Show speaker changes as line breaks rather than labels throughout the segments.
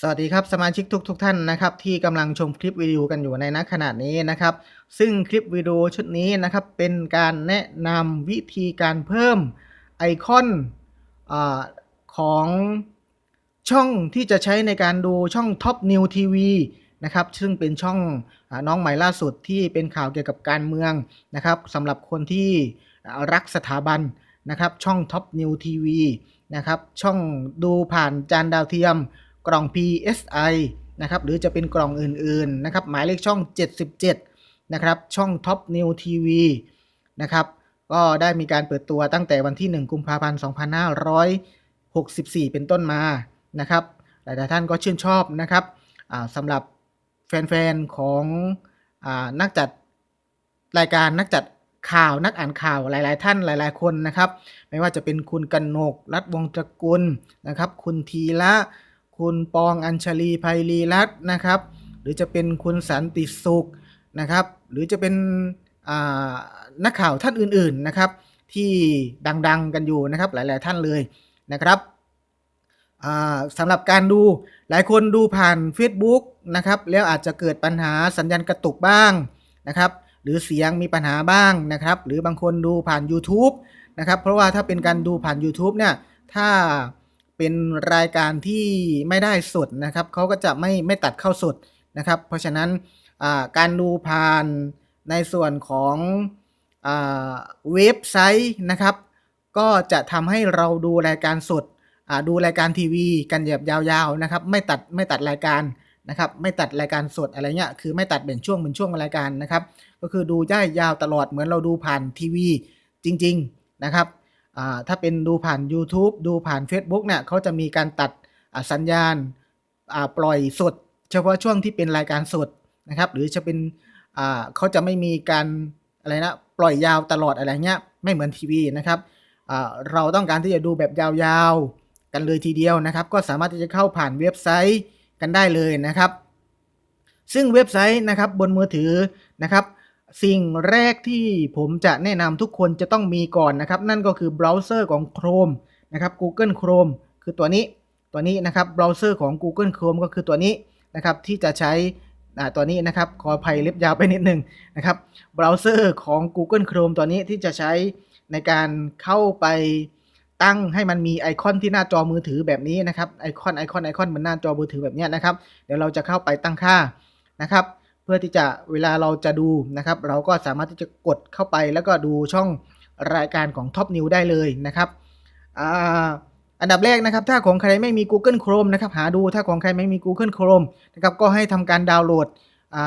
สวัสดีครับสมาชิกทุกทท่านนะครับที่กำลังชมคลิปวิดีโอกันอยู่ในณขณะนี้นะครับ ซึ่งคลิปวิดีโอชุดนี้นะครับเป็นการแนะนำวิธีการเพิ่มไอคอนอของช่องที่จะใช้ในการดูช่อง Top New TV นะครับซึ่งเป็นช่องอน้องใหม่ล่าสุดที่เป็นข่าวเกี่ยวกับการเมืองนะครับสำหรับคนที่รักสถาบันนะครับช่อง Top New TV นะครับช่องดูผ่านจานดาวเทียม กล่อง PSI นะครับหรือจะเป็นกล่องอื่นๆนะครับหมายเลขช่อง 77 นะครับช่อง Top New TV นะครับก็ได้มีการเปิดตัวตั้งแต่วันที่ 1 กุมภาพันธ์ 2564 เป็นต้นมานะครับหลายๆท่านก็ชื่นชอบนะครับสำหรับแฟนๆของอนักจัดรายการนักจัดข่าวนักอ่านข่าวหลาย ๆ ท่านหลาย ๆ คนนะครับ ไม่ว่าจะเป็นคุณกันโกรัฐวงตระกุลนะครับ คุณทีละ คุณปองอัญชลีภัยรีรัตน์นะครับ หรือจะเป็นคุณสันติสุขนะครับ หรือจะเป็นนักข่าวท่านอื่นๆนะครับ ที่ดังๆกันอยู่นะครับหลาย ๆ ท่านเลยนะครับสำหรับการดูหลายคนดูผ่าน Facebook นะครับแล้วอาจจะเกิดปัญหาสัญญาณกระตุกบ้างนะครับ หรือเสียงมีปัญหาบ้างนะครับ หรือบางคนดูผ่าน YouTube นะครับ เพราะว่าถ้าเป็นการดูผ่าน YouTube เนี่ยถ้า เป็นรายการที่ไม่ได้สดนะครับเขาก็จะไม่ไม่ตัดเข้าสดนะครับ เพราะฉะนั้นการดูผ่านในส่วนของอเว็บไซต์นะครับ ก็จะทำให้เราดูรายการสดดูรายการทีวีกันแบบยาวๆนะครับ ไม่ตัดไม่ตัดรายการนะครับ ไม่ตัดรายการสดอะไรเงี้ยคือไม่ตัดแบ่งช่วงเป็นช่วงรายการนะครับ ก็คือดูได้ยาวตลอดเหมือนเราดูผ่านทีวีจริง ๆนะครับ ถ้าเป็นดูผ่าน YouTube ดูผ่าน Facebook เนี่ยเขาจะมีการตัดสัญญาณปล่อยสด เฉพาะช่วงที่เป็นรายการสดนะครับ หรือจะเป็นเขาจะไม่มีการอะไรนะปล่อยยาวตลอดอะไรเงี้ยไม่เหมือนทีวีนะครับเราต้องการที่จะดูแบบยาวๆกันเลยทีเดียวนะครับ ก็สามารถที่จะเข้าผ่านเว็บไซต์กันได้เลยนะครับ ซึ่งเว็บไซต์นะครับบนมือถือนะครับ สิ่งแรกที่ผมจะแนะนำทุกคนจะต้องมีก่อนนะครับ นั่นก็คือเบราว์เซอร์ของ Chrome นะครับ Google Chrome คือตัวนี้ตัวนี้นะครับเบราว์เซอร์ของ Google Chrome ก็คือตัวนี้นะครับที่จะใช้ตัวนี้นะครับขออภัยเล็บยาวไปนิดนึงนะครับเบราว์เซอร์ของ Google Chrome ตัวนี้ที่จะใช้ในการเข้าไปตั้งให้มันมีไอคอนที่หน้าจอมือถือแบบนี้นะครับไอคอนไอคอนไอคอนบนหน้าจอมือถือแบบนี้นะครับ เดี๋ยวเราจะเข้าไปตั้งค่านะครับ เพื่อที่จะเวลาเราจะดูนะครับ เราก็สามารถที่จะกดเข้าไปแล้วก็ดูช่องรายการของ Top New ได้เลยนะครับอ,อันดับแรกนะครับ ถ้าของใครไม่มี Google Chrome นะครับ หาดูถ้าของใครไม่มี Google Chrome นะครับก็ให้ทำการดาวน์โหลดอ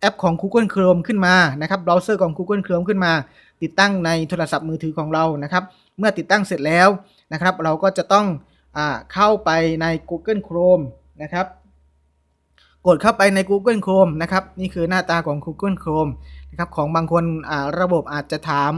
แอปของ Google Chrome ขึ้นมานะครับเบราว์เซอร์ของ Google Chrome ขึ้นมา ติดตั้งในโทรศัพท์มือถือของเรานะครับ เมื่อติดตั้งเสร็จแล้วนะครับ เราก็จะต้องอเข้าไปใน Google Chrome นะครับ กดเข้าไปใน Google Chrome นะครับ นี่คือหน้าตาของ Google Chrome นะครับของบางคนอ่าระบบอาจจะถาม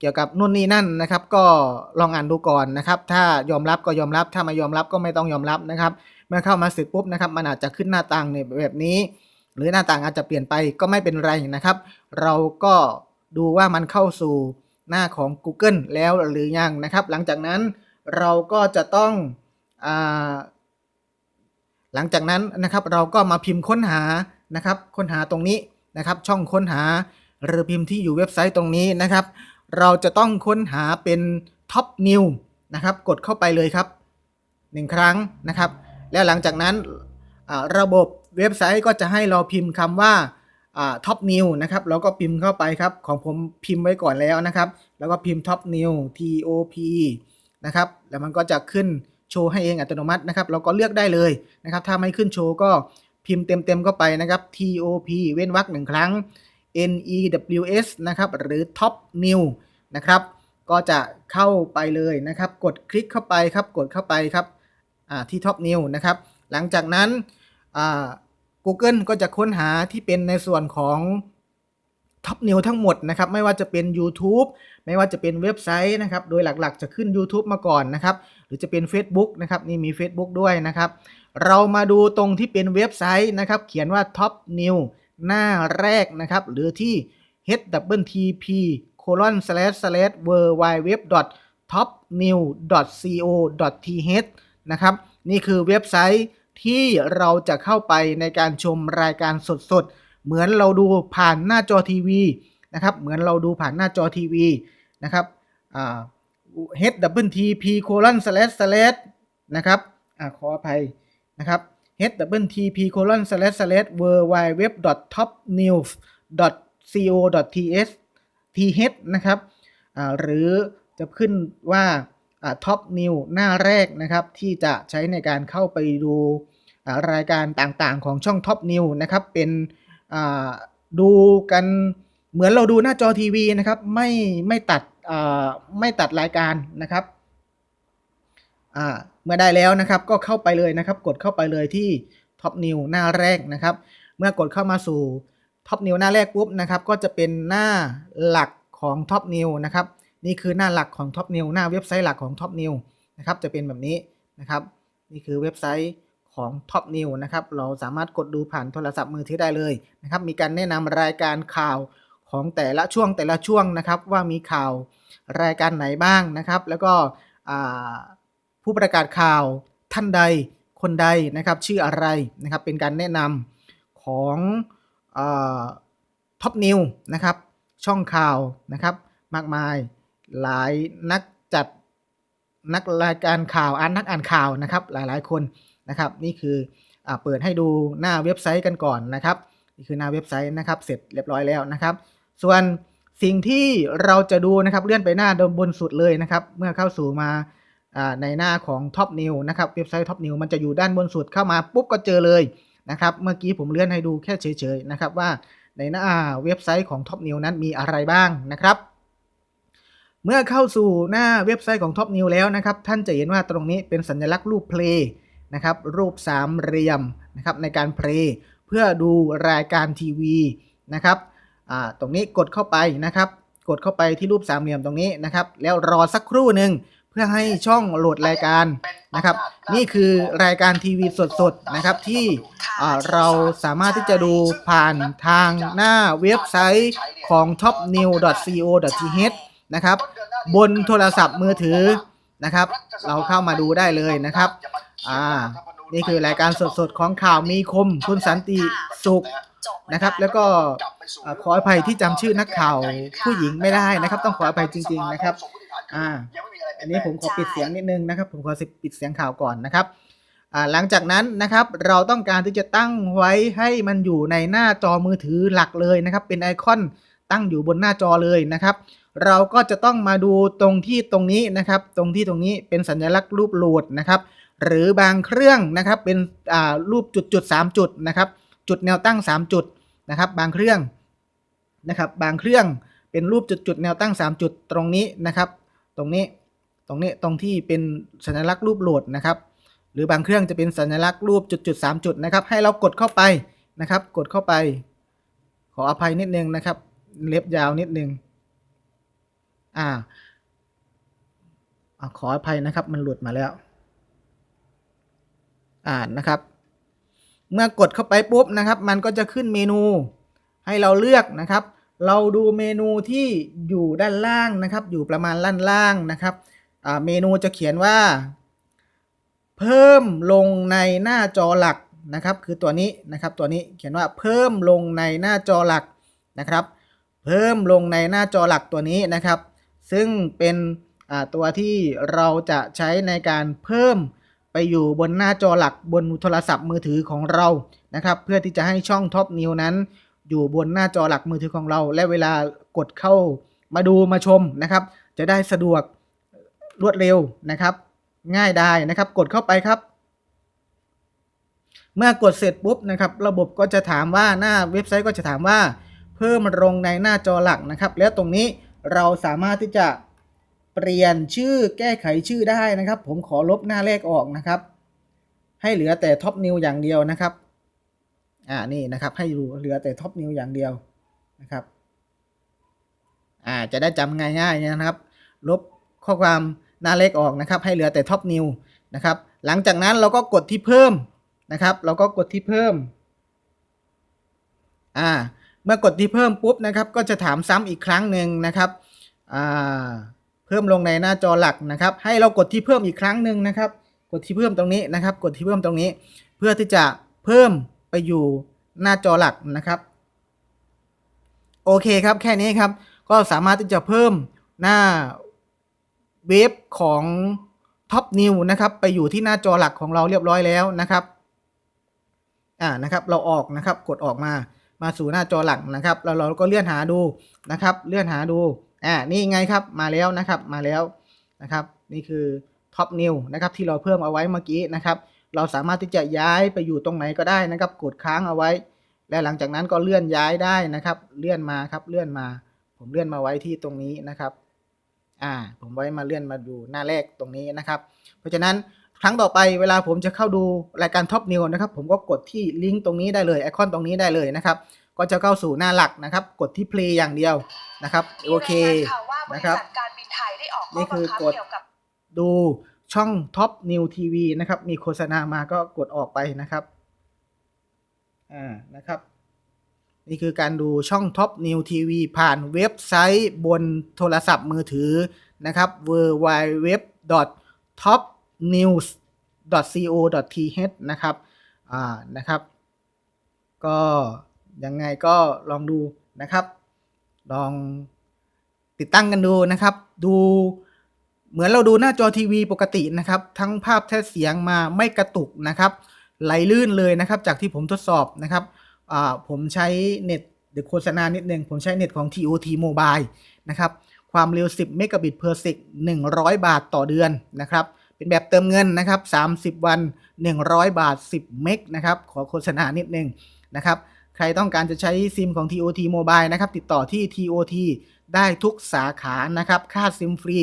เกี่ยวกับนู่นนี่นั่นนะครับ ก็ลองอ่านดูก่อนนะครับ ถ้ายอมรับก็ยอมรับ ถ้าไม่ยอมรับก็ไม่ต้องยอมรับนะครับ เมื่อเข้ามาเสร็จปุ๊บนะครับ มันอาจจะขึ้นหน้าต่างในแบบนี้ หรือหน้าต่างอาจจะเปลี่ยนไปก็ไม่เป็นไรนะครับ เราก็ดูว่ามันเข้าสู่หน้าของ Google แล้วหรือยังนะครับ หลังจากนั้นเราก็จะต้องอ่า หลังจากนั้นนะครับเราก็มาพิมพ์ค้นหานะครับ ค้นหาตรงนี้นะครับ ช่องค้นหาหรือพิมพ์ที่อยู่เว็บไซต์ตรงนี้นะครับ เราจะต้องค้นหาเป็น Top New นะครับ กดเข้าไปเลยครับหนึ่งครั้งนะครับ แล้วหลังจากนั้นระบบเว็บไซต์ก็จะให้เราพิมพ์คำว่าท็อปนิวนะครับเราก็พิมพ์เข้าไปครับ ของผมพิมพ์ไว้ก่อนแล้วนะครับ แล้วก็พิมพ์ Top New T O P นะครับ แล้วมันก็จะขึ้น โชว์ให้เองอัตโนมัตินะครับเราก็เลือกได้เลยนะครับถ้าไม่ขึ้นโชว์ก็พิมพ์เต็มๆเข้าไปนะครับ T O P เว้นวรรคหนึ่งครั้ง N E W S นะครับหรือ Top New นะครับก็จะเข้าไปเลยนะครับ กดคลิกเข้าไปครับกดเข้าไปครับที่ Top New นะครับหลังจากนั้น Google ก็จะค้นหาที่เป็นในส่วนของ ท็อปนิวทั้งหมดนะครับไม่ว่าจะเป็น YouTube ไม่ว่าจะเป็นเว็บไซต์นะครับโดยหลักๆ จะขึ้น YouTube มาก่อนนะครับหรือจะเป็น Facebook นะครับนี่มี Facebook ด้วยนะครับเรามาดูตรงที่เป็นเว็บไซต์นะครับเขียนว่า Top New หน้าแรกนะครับหรือที่ http colon slash slash w w w topnew co th นะครับนี่คือเว็บไซต์ที่เราจะเข้าไปในการชมรายการสดๆ เหมือนเราดูผ่านหน้าจอทีวีนะครับ เหมือนเราดูผ่านหน้าจอทีวีนะครับอ่า http colon slash slash นะครับอ่าขออภัยนะครับ http colon slash slash www top news co th th นะครับอ่าหรือจะขึ้นว่าท็อปนิวหน้าแรกนะครับ ที่จะใช้ในการเข้าไปดูอ่ารายการต่างๆของช่องท็อปนิวนะครับ เป็น ดูกันเหมือนเราดูหน้าจอทีวีนะครับไม่ไม่ตัดไม่ตัดรายการนะครับเมื่อได้แล้วนะครับก็เข้าไปเลยนะครับ กดเข้าไปเลยที่ท็อปนิวหน้าแรกนะครับ เมื่อกดเข้ามาสู่ท็อปนิวหน้าแรกปุ๊บนะครับ ก็จะเป็นหน้าหลักของท็อปนิวนะครับ นี่คือหน้าหลักของท็อปนิวหน้าเว็บไซต์หลักของท็อปนิวนะครับ จะเป็นแบบนี้นะครับ นี่คือเว็บไซต์ ของท็อปนิวนะครับ เราสามารถกดดูผ่านโทรศัพท์มือถือได้เลยนะครับ มีการแนะนำรายการข่าวของแต่ละช่วงแต่ละช่วงนะครับ ว่ามีข่าวรายการไหนบ้างนะครับ แล้วก็ผู้ประกาศข่าวท่านใดคนใดนะครับชื่ออะไรนะครับ เป็นการแนะนำของท็อปนิวนะครับ ช่องข่าวนะครับ มากมายหลายนักจัดนักรายการข่าวอ่านนักอ่านข่าวนะครับ หลายๆ คน นะครับ นี่คืออเปิดให้ดูหน้าเว็บไซต์กันก่อนนะครับนี่คือหน้าเว็บไซต์นะครับ เสร็จเรียบร้อยแล้วนะครับ ส่วนสิ่งที่เราจะดูนะครับเลื่อนไปหน้าบนสุดเลยนะครับ เมื่อเข้าสู่มาในหน้าของ Top New นะครับเว็บไซต์ Top New มันจะอยู่ด้านบนสุดเข้ามาปุ๊บก็เจอเลยนะครับ เมื่อกี้ผมเลื่อนให้ดูแค่เฉยๆนะครับว่าในหน้าเว็บไซต์ของ Top New นั้นมีอะไรบ้างนะครับ เมื่อเข้าสู่หน้าเว็บไซต์ของ Top New แล้วนะครับ ท่านจะเห็นว่าตรงนี้เป็นสัญลักษณ์รูปเพลย์ นะครับรูปสามเหลี่ยมนะครับในการเพลย์เพื่อดูรายการทีวีนะครับตรงนี้กดเข้าไปนะครับกดเข้าไปที่รูปสามเหลี่ยมตรงนี้นะครับ แล้วรอสักครู่หนึ่งเพื่อให้ช่องโหลดรายการนะครับ นี่คือรายการทีวีสดๆนะครับที่เราสามารถที่จะดูผ่านทางหน้าเว็บไซต์ของ topnew.co.th นะครับ บนโทรศัพท์มือถือนะครับ เราเข้ามาดูได้เลยนะครับ อ่า นี่คือรายการสดๆของข่าวมีคม คุณสันติสุขนะครับ แล้วก็ขออภัยที่จำชื่อนักข่าวผู้หญิงไม่ได้นะครับ ต้องขออภัยจริง ๆนะครับ อ่า อันนี้ผมขอปิดเสียงนิดนึงนะครับ ผมขอปิดเสียงข่าวก่อนนะครับอ่าหลังจากนั้นนะครับเราต้องการที่จะตั้งไว้ให้มันอยู่ในหน้าจอมือถือหลักเลยนะครับ เป็นไอคอนตั้งอยู่บนหน้าจอเลยนะครับ เราก็จะต้องมาดูตรงที่ตรงนี้นะครับ ตรงที่ตรงนี้เป็นสัญลักษณ์รูปโหลดนะครับ หรือบางเครื่องนะครับเป็นรูปจุดจุดสามจุดนะครับจุดแนวตั้ง 3 จุดนะครับบางเครื่องนะครับบางเครื่องเป็นรูปจุดจุดแนวตั้ง 3 จุดตรงนี้นะครับตรงนี้ตรงนี้ตรงที่เป็นสัญลักษณ์รูปโหลดนะครับหรือบางเครื่องจะเป็นสัญลักษณ์รูปจุดจุดสามจุดนะครับให้เรากดเข้าไปนะครับกดเข้าไป ขออภัยนิดนึงนะครับเล็บยาวนิดนึงอ่าขออภัยนะครับมันหลุดมาแล้ว อ่านนะครับ เมื่อกดเข้าไปปุ๊บนะครับ มันก็จะขึ้นเมนูให้เราเลือกนะครับ เราดูเมนูที่อยู่ด้านล่างนะครับ อยู่ประมาณล่างล่างนะครับเมนูจะเขียนว่า เพิ่มลงในหน้าจอหลักนะครับ คือตัวนี้นะครับ ตัวนี้เขียนว่าเพิ่มลงในหน้าจอหลักนะครับ เพิ่มลงในหน้าจอหลักตัวนี้นะครับ ซึ่งเป็นตัวที่เราจะใช้ในการเพิ่ม อยู่บนหน้าจอหลักบนโทรศัพท์มือถือของเรานะครับ เพื่อที่จะให้ช่องท็อปนิวนั้น อยู่บนหน้าจอหลักมือถือของเรา และเวลากดเข้ามาดูมาชมนะครับ จะได้สะดวกรวดเร็วนะครับ ง่ายได้นะครับ กดเข้าไปครับ เมื่อกดเสร็จปุ๊บนะครับ ระบบก็จะถามว่าหน้าเว็บไซต์ก็จะถามว่า เพิ่มลงในหน้าจอหลักนะครับ แล้วตรงนี้เราสามารถที่จะ ปลี่ยนชื่อแก้ไขชื่อได้นะครับ ผมขอลบหน้าแรกออกนะครับ ให้เหลือแต่ท็อปนิวอย่างเดียวนะครับ อ่านี่นะครับ ให้ดูเหลือแต่ท็อปนิวอย่างเดียวนะครับ อ่าจะได้จำง่ายๆนะครับ ลบข้อความหน้าเลขออกนะครับ ให้เหลือแต่ท็อปนิวนะครับ หลังจากนั้นเราก็กดที่เพิ่มนะครับ เราก็กดที่เพิ่ม อ่า เมื่อกดที่เพิ่มปุ๊บนะครับ ก็จะถามซ้ำอีกครั้งหนึ่งนะครับ อ่า เพิ่มลงในหน้าจอหลักนะครับ ให้เรากดที่เพิ่มอีกครั้งหนึ่งนะครับ กดที่เพิ่มตรงนี้นะครับ กดที่เพิ่มตรงนี้ เพื่อที่จะเพิ่มไปอยู่หน้าจอหลักนะครับ โอเคครับแค่นี้ครับ ก็สามารถที่จะเพิ่มหน้าเว็บของท็อปนิวนะครับ ไปอยู่ที่หน้าจอหลักของเราเรียบร้อยแล้วนะครับอ่านะครับ เราออกนะครับ กดออกมา มาสู่หน้าจอหลักนะครับ แล้วเราก็เลื่อนหาดูนะครับ เลื่อนหาดู อ่านี่ไงครับมาแล้วนะครับมาแล้วนะครับ นี่คือท็อปนิวนะครับที่เราเพิ่มเอาไว้เมื่อกี้นะครับ เราสามารถที่จะย้ายไปอยู่ตรงไหนก็ได้นะครับ กดค้างเอาไว้ และหลังจากนั้นก็เลื่อนย้ายได้นะครับ เลื่อนมาครับเลื่อนมา ผมเลื่อนมาไว้ที่ตรงนี้นะครับ อ่า ผมไว้มาเลื่อนมาดูหน้าแรกตรงนี้นะครับ เพราะฉะนั้นครั้งต่อไปเวลาผมจะเข้าดูรายการท็อปนิวนะครับ ผมก็กดที่ลิงก์ตรงนี้ได้เลยไอคอนตรงนี้ได้เลยนะครับ ก็จะเข้าสู่หน้าหลักนะครับ กดที่ play อย่างเดียวนะครับโอเค
มีรายงานข่าวว่าบ
นะ
ริ
ครับ
ษัทการบินไทยได้ออกข้
นี่
อ
คื
บั
อง
คับ
กด
เกี่ยวกับ
ดูช่องท็อปนิวทีวีนะครับ มีโฆษณามาก็กดออกไปนะครับอ่านะครับนี่คือการดูช่องท็อปนิวทีวีผ่านเว็บไซต์บนโทรศัพท์มือถือนะครับ w w w t o p n e w s co th นะครับ อ่า นะครับ ก็ ยังไงก็ลองดูนะครับ ลองติดตั้งกันดูนะครับ ดูเหมือนเราดูหน้าจอทีวีปกตินะครับ ทั้งภาพและเสียงมาไม่กระตุกนะครับ ไหลลื่นเลยนะครับ จากที่ผมทดสอบนะครับผมใช้เน็ตเดี๋ยวโฆษณานิดนึง ผมใช้เน็ตของ TOT Mobile นะครับ ความเร็ว 10 เมกะบิต per sec 100 บาทต่อเดือนนะครับ เป็นแบบเติมเงินนะครับ 30 วัน 100 บาท 10 เมกนะครับ ขอโฆษณานิดนึงนะครับ ใครต้องการจะใช้ซิมของ TOT Mobile นะครับ ติดต่อที่ TOT ได้ทุกสาขานะครับ ค่าซิมฟรี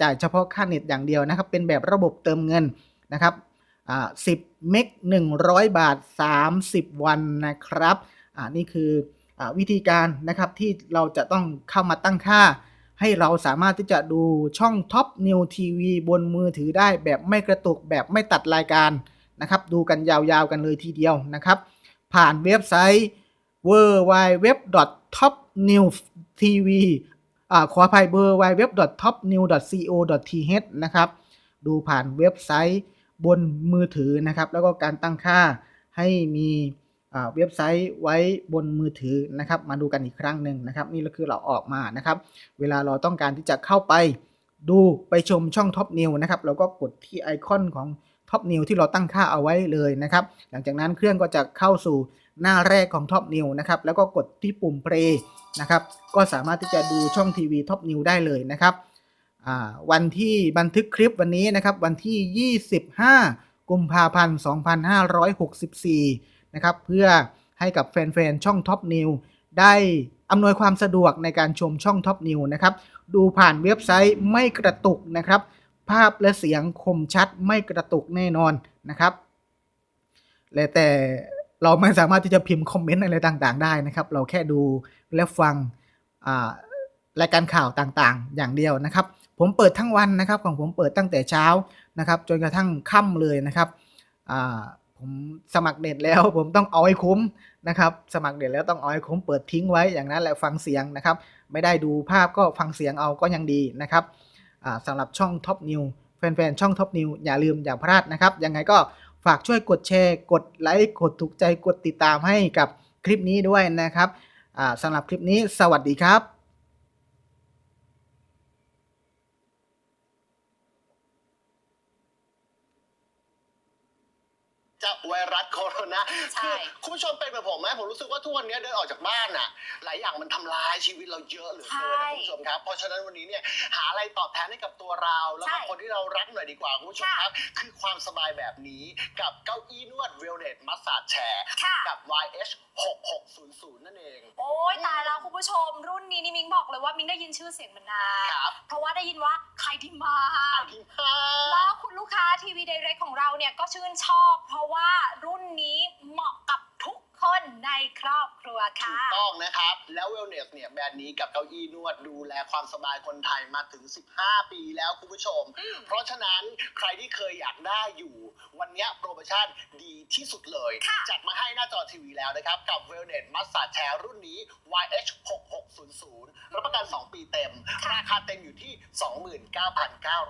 จ่ายเฉพาะค่าเน็ตอย่างเดียวนะครับ เป็นแบบระบบเติมเงินนะครับ10เมก100บาท 30 วันนะครับอ่านี่คืออ่าวิธีการนะครับที่เราจะต้องเข้ามาตั้งค่า ให้เราสามารถที่จะดูช่อง Top New TV บนมือถือได้แบบไม่กระตุกแบบไม่ตัดรายการนะครับ ดูกันยาวๆกันเลยทีเดียวนะครับ ผ่านเว็บไซต์ w w w t o p n e w s t v อ่าขออภัย w w w t o p n e w s co th นะครับ ดูผ่านเว็บไซต์บนมือถือนะครับ แล้วก็การตั้งค่าให้มีเว็บไซต์ไว้บนมือถือนะครับ มาดูกันอีกครั้งหนึ่งนะครับ นี่ก็คือเราออกมานะครับ เวลาเราต้องการที่จะเข้าไปดูไปชมช่องท็อปนิวนะครับเราก็กดที่ไอคอนของท็อปนิวที่เราตั้งค่าเอาไว้เลยนะครับ หลังจากนั้นเครื่องก็จะเข้าสู่ หน้าแรกของท็อปนิวนะครับแล้วก็กดที่ปุ่มเพลย์นะครับก็สามารถที่จะดูช่องทีวีท็อปนิวได้เลยนะครับวันที่บันทึกคลิปวันนี้นะครับวันที่ 25 กุมภาพันธ์ 2564 นะครับเพื่อให้กับแฟนๆ ช่องท็อปนิวได้อำนวยความสะดวกในการชมช่องท็อปนิวนะครับดูผ่านเว็บไซต์ไม่กระตุกนะครับ ภาพและเสียงคมชัดไม่กระตุกแน่นอนนะครับและแต่ เราไม่สามารถที่จะพิมพ์คอมเมนต์อะไรต่างๆ ได้นะครับ เราแค่ดูและฟังรายการข่าวต่างๆ อย่างเดียวนะครับ ผมเปิดทั้งวันนะครับของผมเปิดตั้งแต่เช้านะครับ จนกระทั่งค่ำเลยนะครับผมสมัครเน็ตแล้วผมต้องเอาให้คุ้มนะครับ สมัครเน็ตแล้วต้องเอาให้คุ้มเปิดทิ้งไว้อย่างนั้นแหละฟังเสียงนะครับ ไม่ได้ดูภาพก็ฟังเสียงเอาก็ยังดีนะครับอ่าสำหรับช่อง Top New แฟนๆ ช่อง Top New อย่าลืมอย่าพลาดนะครับ ยังไงก็ ฝากช่วยกดแชร์ กดไลค์กดถูกใจกดติดตามให้กับคลิปนี้ด้วยนะครับสำหรับคลิปนี้สวัสดีครับ
จากไวรัสโคโรนา
ใช่
คือคุณผู้ชมเป็นแบบผมไหมผมรู้สึกว่าทุกวันนี้เดินออกจากบ้านน่ะ หลายอย่างมันทำลายชีวิตเราเยอะเหลือเกิน
ใช่
นะคุณผู้ชมครับ เพราะฉะนั้นวันนี้เนี่ยหาอะไรตอบแทนให้กับตัวเรา แล้วก็
ใช่
คนที่เรารักหน่อยดีกว่าคุณผู้ชม
ค่ะ
ครับ คือความสบายแบบนี้กับเก้าอี้นวดเวลเนสมัสซาจแชร์
ค่ะ
กับ YH 6600นั่นเอง
โอ้ยตายแล้วคุณผู้ชม รุ่นนี้นี่มิงบอกเลยว่ามิงได้ยินชื่อเสียงมานาน
ครับ
เพราะว่าได้ยินว่าใครดีมาก
ที่ห้า
แล้วคุณลูกค้าทีวีเดเรกของเราเนี่ยก็ชื่นชอบ เพราะว่ารุ่นนี้เหมาะกับทุกคนในครอบครัว
ถู
ค่ะ
กต้องนะครับ แล้วเวลเนสเนี่ยแบรนด์นี้กับเก้าอี้นวดดูแลความสบายคนไทยมาถึง 15 ปีแล้วคุณผู้ชม
อืม
เพราะฉะนั้นใครที่เคยอยากได้อยู่ วันเนี้ยโปรโมชั่นดีที่สุดเลย
ค่ะ
จัดมาให้หน้าจอทีวีแล้วนะครับ กับ w e l n e s Massage Chair รุ่นนี้ YH 6600 รับประกัน 2 ปีเต็ม ราคาเต็มอยู่ที่ 29,900